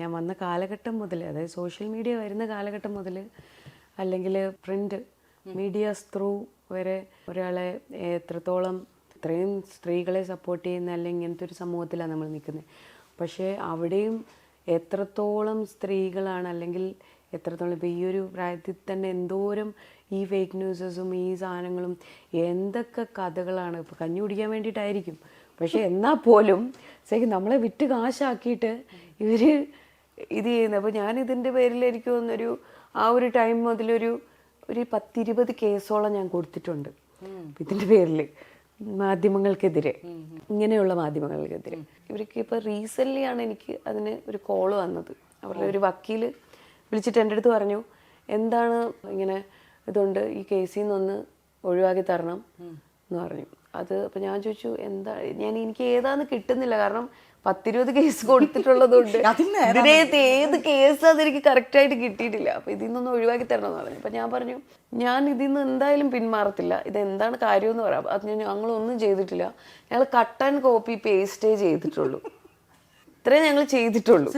ഞാൻ വന്ന കാലഘട്ടം മുതൽ അതായത് സോഷ്യൽ മീഡിയ വരുന്ന കാലഘട്ടം മുതൽ അല്ലെങ്കിൽ പ്രിന്റ് മീഡിയാസ് ത്രൂ വരെ ഒരാളെ എത്രത്തോളം ഇത്രയും സ്ത്രീകളെ സപ്പോർട്ട് ചെയ്യുന്ന അല്ലെങ്കിൽ ഇങ്ങനത്തെ ഒരു സമൂഹത്തിലാണ് നമ്മൾ നിൽക്കുന്നത് പക്ഷേ അവിടെയും എത്രത്തോളം സ്ത്രീകളാണ് അല്ലെങ്കിൽ എത്രത്തോളം ഇപ്പോൾ ഈ ഒരു പ്രായത്തിൽ തന്നെ എന്തോരം ഈ ഫേക്ക് ന്യൂസസും ഈ സാധനങ്ങളും എന്തൊക്കെ കഥകളാണ് ഇപ്പോൾ കഞ്ഞി കുടിക്കാൻ വേണ്ടിയിട്ടായിരിക്കും. പക്ഷേ എന്നാൽ പോലും ശരിക്കും നമ്മളെ വിറ്റ് കാശാക്കിയിട്ട് ഇവർ ഇത് ചെയ്യുന്നത്. അപ്പോൾ ഞാൻ ഇതിന്റെ പേരിൽ എനിക്ക് തോന്നുന്നൊരു ആ ഒരു ടൈം മുതലൊരു ഒരു പത്തിരുപത് കേസോളം ഞാൻ കൊടുത്തിട്ടുണ്ട്. ഇതിന്റെ പേരിൽ മാധ്യമങ്ങൾക്കെതിരെ. ഇങ്ങനെയുള്ള മാധ്യമങ്ങൾക്കെതിരെ. ഇവർക്ക് ഇപ്പോൾ റീസെന്റ്ലി ആണ് എനിക്ക് അതിന് ഒരു കോൾ വന്നത്. അവരുടെ ഒരു വക്കീൽ വിളിച്ചിട്ട് എന്റെ അടുത്ത് പറഞ്ഞു എന്താണ് ഇങ്ങനെ ഇതുണ്ട്? ഈ കേസിൽ നിന്നൊന്ന് ഒഴിവാക്കി തരണം. എന്ന് പറഞ്ഞു. അത് അപ്പോൾ ഞാൻ ചോദിച്ചു എന്താ? ഞാൻ എനിക്ക് ഏതാന്ന് കിട്ടുന്നില്ല. കാരണം പത്തിരുപത് കേസ് കൊടുത്തിട്ടുള്ളതുകൊണ്ട് ഇതിനകത്ത് ഏത് കേസ് അതെനിക്ക് കറക്റ്റായിട്ട് കിട്ടിയിട്ടില്ല. അപ്പം ഇതിൽ നിന്നൊന്ന് ഒഴിവാക്കി തരണം എന്ന് പറഞ്ഞു അപ്പം ഞാൻ പറഞ്ഞു ഞാൻ ഇതിൽ നിന്ന് എന്തായാലും പിന്മാറത്തില്ല. ഇത് എന്താണ് കാര്യം എന്ന് പറയാം. അത് ഞാൻ ഞങ്ങളൊന്നും ചെയ്തിട്ടില്ല. ഞങ്ങൾ കട്ട് ആൻഡ് കോപ്പി പേസ്റ്റേ ചെയ്തിട്ടുള്ളൂ. ഇത്രേ ഞങ്ങൾ ചെയ്തിട്ടുള്ളൂ.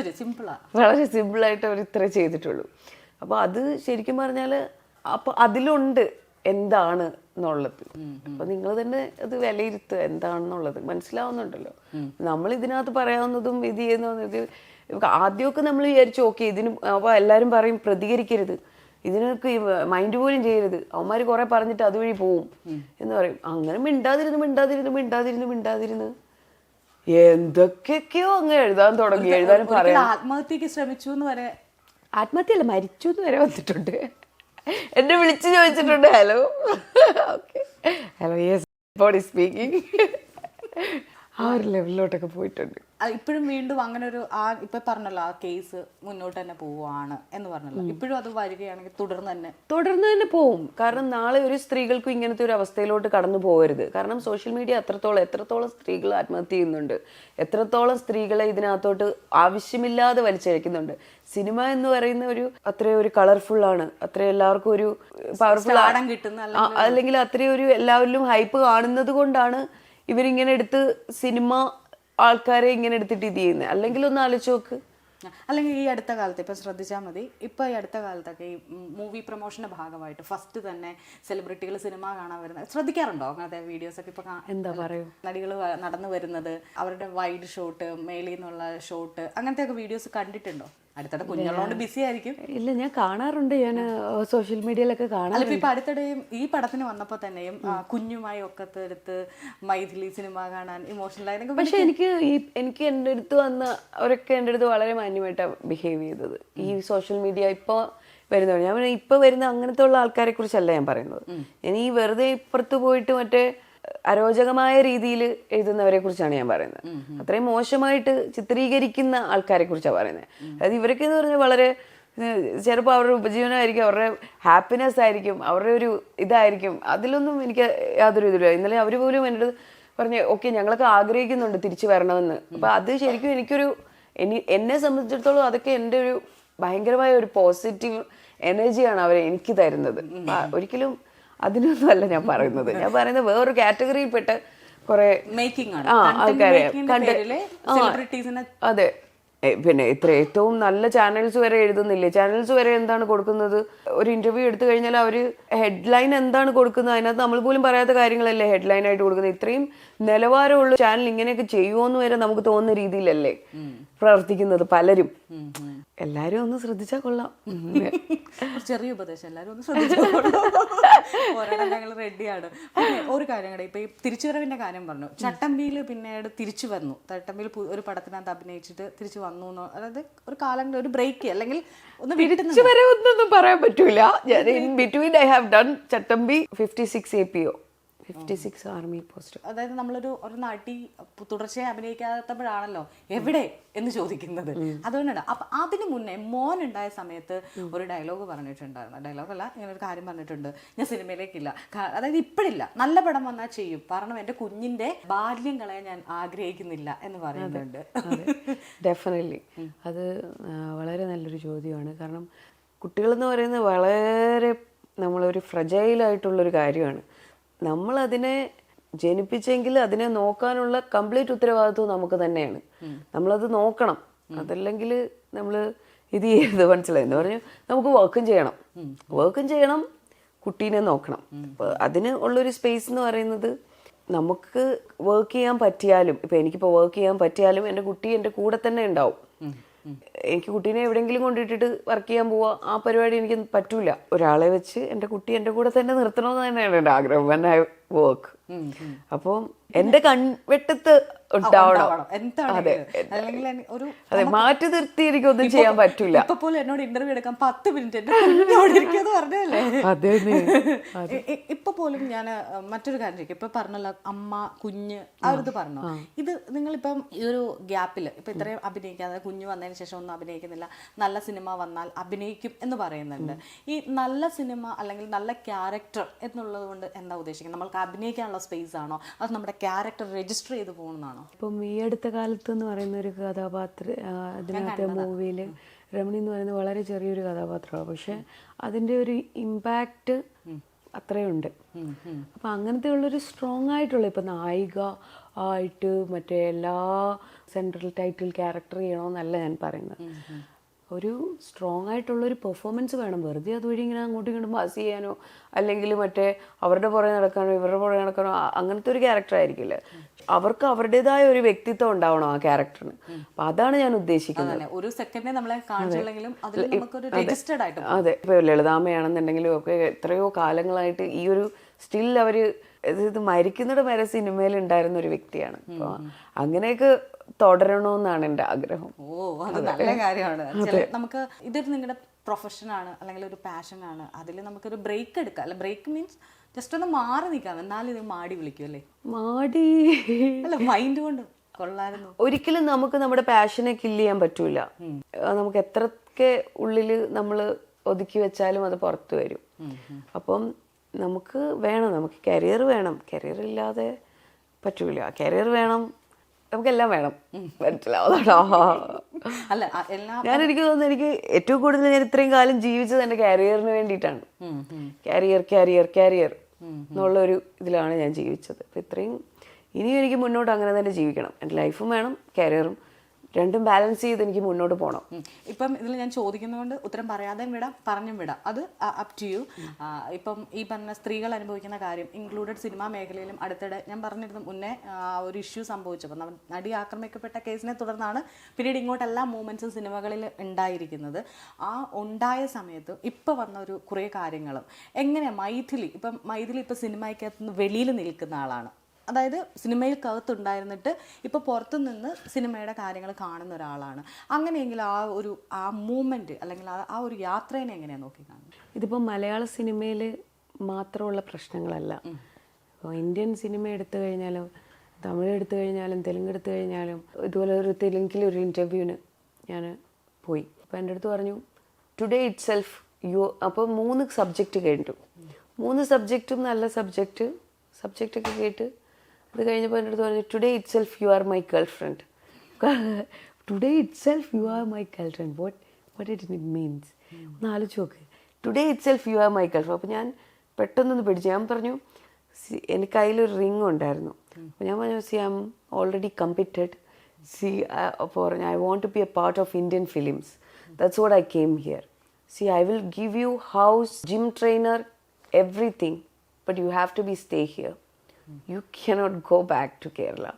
വളരെ സിമ്പിളായിട്ട് അവർ ഇത്രേ ചെയ്തിട്ടുള്ളൂ. അപ്പോൾ അത് ശരിക്കും പറഞ്ഞാൽ അപ്പോൾ അതിലുണ്ട്. എന്താണ് എന്നുള്ളത്. അപ്പൊ നിങ്ങൾ തന്നെ അത് വിലയിരുത്തുക എന്താണെന്നുള്ളത്. മനസ്സിലാവുന്നുണ്ടല്ലോ. നമ്മൾ ഇതിനകത്ത് പറയാവുന്നതും ഇത് ചെയ്യുന്നത് ആദ്യമൊക്കെ നമ്മൾ വിചാരിച്ചു ഓക്കെ ഇതിന് അപ്പോൾ എല്ലാവരും പറയും പ്രതികരിക്കരുത്. ഇതിനൊക്കെ മൈൻഡ് പോലും ചെയ്യരുത്. അവന്മാർ കുറെ പറഞ്ഞിട്ട് അതുവഴി പോവും എന്ന് പറയും. അങ്ങനെ മിണ്ടാതിരുന്ന് മിണ്ടാതിരുന്ന് മിണ്ടാതിരുന്ന് മിണ്ടാതിരുന്ന്. എന്തൊക്കെയൊക്കെയോ അങ്ങ് എഴുതാൻ തുടങ്ങി. എഴുതാനും പറയാം ആത്മഹത്യക്ക് ശ്രമിച്ചു എന്ന് വരെ ആത്മഹത്യയല്ല മരിച്ചു എന്ന് വരെ വന്നിട്ടുണ്ട്. എന്നെ വിളിച്ചു ചോദിച്ചിട്ടുണ്ട് hello okay hello yes body speaking ആ ഒരു ലെവലിലോട്ടൊക്കെ പോയിട്ടുണ്ട്. ഇപ്പോഴും വീണ്ടും അങ്ങനെ ഒരു ആ ഇപ്പൊ പറഞ്ഞല്ലോ ആ കേസ് മുന്നോട്ട് തന്നെ പോവാണ് എന്ന് പറഞ്ഞല്ലോ. ഇപ്പോഴും അത് വരികയാണെങ്കിൽ തുടർന്ന് തന്നെ തുടർന്ന് തന്നെ പോവും. കാരണം നാളെ ഒരു സ്ത്രീകൾക്കും ഇങ്ങനത്തെ ഒരു അവസ്ഥയിലോട്ട് കടന്നു പോകരുത് കാരണം സോഷ്യൽ മീഡിയ അത്രത്തോളം എത്രത്തോളം സ്ത്രീകൾ ആത്മഹത്യ ചെയ്യുന്നുണ്ട് എത്രത്തോളം സ്ത്രീകളെ ഇതിനകത്തോട്ട് ആവശ്യമില്ലാതെ വലിച്ചഴിക്കുന്നുണ്ട് സിനിമ എന്ന് പറയുന്ന ഒരു അത്രയും ഒരു കളർഫുൾ ആണ്. അത്രയും എല്ലാവർക്കും ഒരു പവർഫുൾ ആടം കിട്ടുന്ന അല്ലെങ്കിൽ അത്രയും ഒരു എല്ലാവരിലും ഹൈപ്പ് കാണുന്നത് കൊണ്ടാണ് ഇവരിങ്ങനെ എടുത്ത് സിനിമ ആൾക്കാരെ ഇങ്ങനെ എടുത്തിട്ട് ഇത് ചെയ്യുന്നത് അല്ലെങ്കിൽ ഒന്ന് ആലോചിച്ച് നോക്ക്. അല്ലെങ്കിൽ ഈ അടുത്ത കാലത്ത് ഇപ്പം ശ്രദ്ധിച്ചാൽ മതി. ഇപ്പം ഈ അടുത്ത കാലത്തൊക്കെ ഈ മൂവി പ്രൊമോഷന്റെ ഭാഗമായിട്ട് ഫസ്റ്റ് തന്നെ സെലിബ്രിറ്റികൾ സിനിമ കാണാൻ വരുന്നത്. ശ്രദ്ധിക്കാറുണ്ടോ അങ്ങനത്തെ വീഡിയോസൊക്കെ? ഇപ്പം ഇപ്പൊ എന്താ പറയുക നടികൾ നടന്നു വരുന്നത് അവരുടെ വൈഡ് ഷോട്ട് മേളിൽ നിന്നുള്ള ഷോട്ട് അങ്ങനത്തെയൊക്കെ വീഡിയോസ് കണ്ടിട്ടുണ്ടോ? അടുത്തിടെ കുഞ്ഞുള്ളതുകൊണ്ട് ബിസി ആയിരിക്കും. ഇല്ല ഞാൻ കാണാറുണ്ട്. ഞാൻ സോഷ്യൽ മീഡിയയിലൊക്കെ കാണാറുണ്ട്. ഇപ്പൊ അടുത്തിടെയും ഈ പടത്തിന് വന്നപ്പോ തന്നെയും കുഞ്ഞുമായി കുഞ്ഞുമായി ഒക്കത്തെടുത്ത് മൈഥിലി സിനിമ കാണാൻ ഇമോഷണൽ ആയിരുന്നു പക്ഷെ എനിക്ക് ഈ എനിക്ക് എന്റെ അടുത്ത് വന്ന അവരൊക്കെ എന്റെ അടുത്ത് വളരെ മാന്യമായിട്ടാണ് ബിഹേവ് ചെയ്തത്. ഈ സോഷ്യൽ മീഡിയ ഇപ്പോൾ വരുന്നവർ ഞാൻ ഇപ്പൊ ഇപ്പോൾ വരുന്ന അങ്ങനത്തെ ഉള്ള ആൾക്കാരെ കുറിച്ചല്ല ഞാൻ പറയുന്നത്. ഇനി ഈ വെറുതെ ഇപ്പുറത്ത് പോയിട്ട് മറ്റേ അരോചകമായ രീതിയിൽ എഴുതുന്നവരെ കുറിച്ചാണ് ഞാൻ പറയുന്നത്. അത്രയും മോശമായിട്ട് ചിത്രീകരിക്കുന്ന ആൾക്കാരെ കുറിച്ചാണ് പറയുന്നത്. അതായത് ഇവരൊക്കെ എന്ന് പറഞ്ഞാൽ വളരെ ചിലപ്പോൾ അവരുടെ ഉപജീവനമായിരിക്കും അവരുടെ ഹാപ്പിനെസ് ആയിരിക്കും അവരുടെ ഒരു ഇതായിരിക്കും. അതിലൊന്നും എനിക്ക് യാതൊരു ഇതില്ല ഇന്നലെ അവർ പോലും എന്റെ പറഞ്ഞു ഓക്കെ ഞങ്ങളൊക്കെ ആഗ്രഹിക്കുന്നുണ്ട് തിരിച്ചു വരണമെന്ന്. അപ്പൊ അത് ശരിക്കും എനിക്കൊരു എനി എന്നെ സംബന്ധിച്ചിടത്തോളം അതൊക്കെ എന്റെ ഒരു ഭയങ്കരമായ ഒരു പോസിറ്റീവ് എനർജിയാണ് അവർ എനിക്ക് തരുന്നത്. ഒരിക്കലും അതിനൊന്നും അല്ല ഞാൻ പറയുന്നത്. ഞാൻ പറയുന്നത് വേറൊരു കാറ്റഗറിയിൽപ്പെട്ട് കുറെ മേക്കിംഗ് ആണ്. ആൾക്കാരെ സെലിബ്രിറ്റീസിനെ അതെ. പിന്നെ ഇത്ര ഏറ്റവും നല്ല ചാനൽസ് വരെ എഴുതുന്നില്ലേ? ചാനൽസ് വരെ എന്താണ് കൊടുക്കുന്നത്? ഒരു ഇന്റർവ്യൂ എടുത്തു കഴിഞ്ഞാൽ അവർ ഹെഡ്ലൈൻ എന്താണ് കൊടുക്കുന്നത്? അതിനകത്ത് നമ്മൾ പോലും പറയാത്ത കാര്യങ്ങളല്ലേ ഹെഡ്ലൈൻ ആയിട്ട് കൊടുക്കുന്നത്? ഇത്രയും നിലവാരമുള്ള ചാനൽ ഇങ്ങനെയൊക്കെ ചെയ്യുമോന്ന് വരെ നമുക്ക് തോന്നുന്ന രീതിയിലല്ലേ പ്രവർത്തിക്കുന്നത് പലരും. എല്ലാരും ഒന്ന് ശ്രദ്ധിച്ചാൽ കൊള്ളാം. ചെറിയ ഉപദേശം എല്ലാവരും ഒന്ന് ശ്രദ്ധിച്ചാൽ കൊള്ളാം. ഞങ്ങൾ റെഡിയാണ് ഒരു കാര്യം കൂടെ ഇപ്പൊ ഈ തിരിച്ചുവരവിന്റെ കാര്യം പറഞ്ഞു. ചട്ടമ്പിയിൽ പിന്നീട് തിരിച്ചു വന്നു. ചട്ടമ്പിയിൽ ഒരു പടത്തിനകത്ത് അഭിനയിച്ചിട്ട് തിരിച്ചു വന്നു എന്ന് അതായത് ഒരു കാലം ഒരു ബ്രേക്ക് അല്ലെങ്കിൽ ഒന്ന് തിരിച്ചു പറയാൻ പറ്റൂല. ഞാൻ in between I have done Chattambi fifty six A P O fifty six army post അതായത് നമ്മളൊരു ഒരു നാട്ടിൽ തുടർച്ചയായി അഭിനയിക്കാത്തപ്പോഴാണല്ലോ എവിടെ എന്ന് ചോദിക്കുന്നത്. അതുകൊണ്ടാണ്. അപ്പൊ അതിന് മുന്നേ മോൻ ഉണ്ടായ സമയത്ത് ഒരു ഡയലോഗ് പറഞ്ഞിട്ടുണ്ടായിരുന്നു. ഡയലോഗ് അല്ല ഇങ്ങനെ ഒരു കാര്യം പറഞ്ഞിട്ടുണ്ട്. ഞാൻ സിനിമയിലേക്കില്ല. അതായത് ഇപ്പോഴില്ല. നല്ല പടം വന്നാൽ ചെയ്യും. കാരണം എന്റെ കുഞ്ഞിന്റെ ബാല്യം കളയാൻ ഞാൻ ആഗ്രഹിക്കുന്നില്ല എന്ന് പറയുന്നുണ്ട്. ഡെഫിനറ്റ്ലി അത് വളരെ നല്ലൊരു ചോദ്യമാണ്. കാരണം കുട്ടികളെന്ന് പറയുന്നത് വളരെ നമ്മളൊരു ഫ്രജൈലായിട്ടുള്ളൊരു കാര്യമാണ്. നമ്മളതിനെ ജനിപ്പിച്ചെങ്കിൽ അതിനെ നോക്കാനുള്ള കംപ്ലീറ്റ് ഉത്തരവാദിത്വം നമുക്ക് തന്നെയാണ്. നമ്മളത് നോക്കണം. അതല്ലെങ്കിൽ നമ്മൾ ഇത് ചെയ്യരുത്. മനസ്സിലായി? എന്ന് പറഞ്ഞു നമുക്ക് വർക്കും ചെയ്യണം. വർക്കും ചെയ്യണം. കുട്ടീനെ നോക്കണം. അപ്പോൾ അതിന് ഉള്ളൊരു സ്പേസ് എന്ന് പറയുന്നത് നമുക്ക് വർക്ക് ചെയ്യാൻ പറ്റിയാലും ഇപ്പം എനിക്കിപ്പോൾ വർക്ക് ചെയ്യാൻ പറ്റിയാലും എന്റെ കുട്ടി എന്റെ കൂടെ തന്നെ ഉണ്ടാവും. എനിക്ക് കുട്ടീനെ എവിടെയെങ്കിലും കൊണ്ടിട്ടിട്ട് വർക്ക് ചെയ്യാൻ പോവാ. ആ പരിപാടി എനിക്ക് പറ്റൂല. ഒരാളെ വെച്ച് എന്റെ കുട്ടി എന്റെ കൂടെ തന്നെ നിർത്തണമെന്ന് തന്നെയാണ് എന്റെ ആഗ്രഹം. വെൻ ഐ വർക്ക് അപ്പോൾ എന്റെ കൺവെട്ടത്ത് ഉണ്ടാവണം. അതെ. മാറ്റി നിർത്തി എനിക്ക് ഒന്നും ചെയ്യാൻ പറ്റൂല. ഇപ്പൊ പോലും എന്നോട് ഇന്റർവ്യൂ എടുക്കാൻ പത്ത് മിനിറ്റ് എന്റെ പറഞ്ഞല്ലേ അതെ ഇപ്പൊ പോലും ഞാൻ മറ്റൊരു കാര്യം ചോദിക്കും. ഇപ്പൊ പറഞ്ഞല്ലോ അമ്മ കുഞ്ഞ് ആ ഒരു ഇത് പറഞ്ഞു? ഇത് നിങ്ങളിപ്പം ഈ ഒരു ഗ്യാപ്പിൽ ഇപ്പൊ ഇത്രയും അഭിനയിക്കാതെ കുഞ്ഞ് വന്നതിന് ശേഷം ഒന്നും അഭിനയിക്കുന്നില്ല. നല്ല സിനിമ വന്നാൽ അഭിനയിക്കും എന്ന് പറയുന്നുണ്ട്. ഈ നല്ല സിനിമ അല്ലെങ്കിൽ നല്ല ക്യാരക്ടർ എന്നുള്ളത് കൊണ്ട് എന്താ ഉദ്ദേശിക്കുന്നത്? നമ്മൾക്ക് അഭിനയിക്കാനുള്ള സ്പേസ് ആണോ? അത് നമ്മുടെ ക്യാരക്ടർ രജിസ്റ്റർ ചെയ്ത് പോകുന്നതാണോ ഇപ്പം ഈ അടുത്ത കാലത്ത് എന്ന് പറയുന്ന ഒരു കഥാപാത്ര അതിനകത്തെ മൂവിയിൽ രമണി എന്ന് പറയുന്നത് വളരെ ചെറിയൊരു കഥാപാത്രമാണ്. പക്ഷെ അതിന്റെ ഒരു ഇമ്പാക്റ്റ് അത്രയുണ്ട്. അപ്പം അങ്ങനത്തെ ഉള്ളൊരു സ്ട്രോങ് ആയിട്ടുള്ള ഇപ്പം നായിക ആയിട്ട് മറ്റേ എല്ലാ സെൻട്രൽ ടൈറ്റിൽ ക്യാരക്ടർ ചെയ്യണമെന്നല്ല ഞാൻ പറയുന്നത്. ഒരു സ്ട്രോങ് ആയിട്ടുള്ളൊരു പെർഫോമൻസ് വേണം. വെറുതെ അതുവഴി ഇങ്ങനെ അങ്ങോട്ടും ഇങ്ങോട്ടും പാസ് ചെയ്യാനോ അല്ലെങ്കിൽ മറ്റേ അവരുടെ പുറകെ നടക്കാനോ ഇവരുടെ പുറകെ നടക്കാനോ അങ്ങനത്തെ ഒരു ക്യാരക്ടർ ആയിരിക്കില്ല? അവർക്ക് അവരുടേതായ ഒരു വ്യക്തിത്വം ഉണ്ടാവണം ആ ക്യാരക്ടറിന് അപ്പൊ അതാണ് ഞാൻ ഉദ്ദേശിക്കുന്നത്. ഒരു സെക്കൻഡേ നമ്മളെ കാണിച്ചില്ലെങ്കിലും അതെ. ഇപ്പൊ ലളിതാമയാണെന്നുണ്ടെങ്കിലും ഒക്കെ എത്രയോ കാലങ്ങളായിട്ട് ഈ ഒരു സ്റ്റിൽ അവർ ഇത് ഇത് മരിക്കുന്നിടം വരെ സിനിമയിൽ ഉണ്ടായിരുന്ന ഒരു വ്യക്തിയാണ്. അപ്പൊ അങ്ങനെയൊക്കെ തുടരണമെന്നാണ് എന്റെ ആഗ്രഹം. ഓ അത് നല്ല കാര്യമാണ്. നമുക്ക് ഇതൊരു നിങ്ങളുടെ പ്രൊഫഷനാണ് അല്ലെങ്കിൽ ഒരു പാഷൻ ആണ്. അതിൽ നമുക്കൊരു ബ്രേക്ക് എടുക്കാം. അല്ല ബ്രേക്ക് മീൻസ് ജസ്റ്റ് ഒന്ന് മാറി നിൽക്കാം. എന്നാലും ഇത് മാടി വിളിക്കും അല്ലേ? മാടി. അല്ല മൈൻഡ് കൊണ്ട് കൊള്ളായിരുന്നു ഒരിക്കലും നമുക്ക് നമ്മുടെ പാഷനെ കില്ല് ചെയ്യാൻ പറ്റൂല. നമുക്ക് എത്രയൊക്കെ ഉള്ളിൽ നമ്മൾ ഒതുക്കി വെച്ചാലും അത് പുറത്തു വരും. അപ്പം നമുക്ക് വേണം നമുക്ക് കരിയർ വേണം. കരിയർ ഇല്ലാതെ പറ്റൂല. കരിയർ വേണം നമുക്കെല്ലാം വേണം. മനസ്സിലാവുന്നോ അല്ല എല്ലാം ഞാൻ എനിക്ക് തോന്നുന്നു എനിക്ക് ഏറ്റവും കൂടുതൽ ഞാൻ ഇത്രയും കാലം ജീവിച്ചത് എന്റെ കാരിയറിന് വേണ്ടിയിട്ടാണ്. കാരിയർ കാരിയർ കാരിയർ എന്നുള്ള ഒരു ഇതിലാണ് ഞാൻ ജീവിച്ചത്. അപ്പം ഇത്രയും ഇനിയും എനിക്ക് മുന്നോട്ട് അങ്ങനെ തന്നെ ജീവിക്കണം. എന്റെ ലൈഫും വേണം കരിയറും രണ്ടും ബാലൻസ് ചെയ്ത് എനിക്ക് മുന്നോട്ട് പോകണം. ഇപ്പം ഇതിൽ ഞാൻ ചോദിക്കുന്നതുകൊണ്ട് ഉത്തരം പറയാതെയും വിടാം പറഞ്ഞും വിടാം. അത് അപ് ടു യു ഇപ്പം ഈ പറഞ്ഞ സ്ത്രീകൾ അനുഭവിക്കുന്ന കാര്യം ഇൻക്ലൂഡഡ് സിനിമാ മേഖലയിലും അടുത്തിടെ ഞാൻ പറഞ്ഞിരുന്നു മുന്നേ ഒരു ഇഷ്യൂ സംഭവിച്ചപ്പോൾ നടി ആക്രമിക്കപ്പെട്ട കേസിനെ തുടർന്നാണ് പിന്നീട് ഇങ്ങോട്ട് എല്ലാ മൂവ്മെന്റ്സും സിനിമകളിൽ ഉണ്ടായിരിക്കുന്നത്. ആ ഉണ്ടായ സമയത്ത് ഇപ്പോൾ വന്ന ഒരു കുറേ കാര്യങ്ങളും. എങ്ങനെ മൈഥിലി ഇപ്പം മൈഥിലി ഇപ്പം സിനിമയ്ക്കകത്ത് വെളിയിൽ നിൽക്കുന്ന ആളാണ്. അതായത് സിനിമയിൽക്കകത്തുണ്ടായിരുന്നിട്ട് ഇപ്പോൾ പുറത്തു നിന്ന് സിനിമയുടെ കാര്യങ്ങൾ കാണുന്ന ഒരാളാണ്. അങ്ങനെയെങ്കിൽ ആ ഒരു ആ മൂവ്മെന്റ് അല്ലെങ്കിൽ ആ- ആ ഒരു യാത്രേനെ എങ്ങനെയാണ് നോക്കി കാണുന്നത്? ഇതിപ്പോൾ മലയാള സിനിമയിൽ മാത്രമുള്ള പ്രശ്നങ്ങളല്ല. ഇപ്പോൾ ഇന്ത്യൻ സിനിമ എടുത്തു കഴിഞ്ഞാലും തമിഴ് എടുത്തു കഴിഞ്ഞാലും തെലുങ്ക് എടുത്തു കഴിഞ്ഞാലും ഇതുപോലെ ഒരു തെലുങ്കിൽ ഒരു ഇന്റർവ്യൂവിന് ഞാൻ പോയി. അപ്പോൾ എന്റെ അടുത്ത് പറഞ്ഞു ടുഡേ ഇറ്റ് സെൽഫ് യു അപ്പോൾ മൂന്ന് സബ്ജക്റ്റ് കഴിഞ്ഞു മൂന്ന് സബ്ജക്റ്റും നല്ല സബ്ജക്റ്റ് സബ്ജക്റ്റൊക്കെ കേട്ട് അത് കഴിഞ്ഞപ്പോൾ എന്റെ അടുത്ത് പറഞ്ഞു today itself you are my girlfriend today itself you are my girlfriend what what it it means ഒന്ന് ആലോചിച്ച് നോക്ക്. Today itself you are my girlfriend അപ്പോൾ ഞാൻ പെട്ടെന്നൊന്ന് പിടിച്ചു ഞാൻ പറഞ്ഞു സി എനിക്ക് അതിലൊരു റിങ് ഉണ്ടായിരുന്നു. അപ്പോൾ ഞാൻ പറഞ്ഞു see I already completed see അപ്പോൾ പറഞ്ഞു I want to be a part of Indian films that's what I came here see I will give you house gym trainer everything but you have to be stay here you cannot go back to Kerala.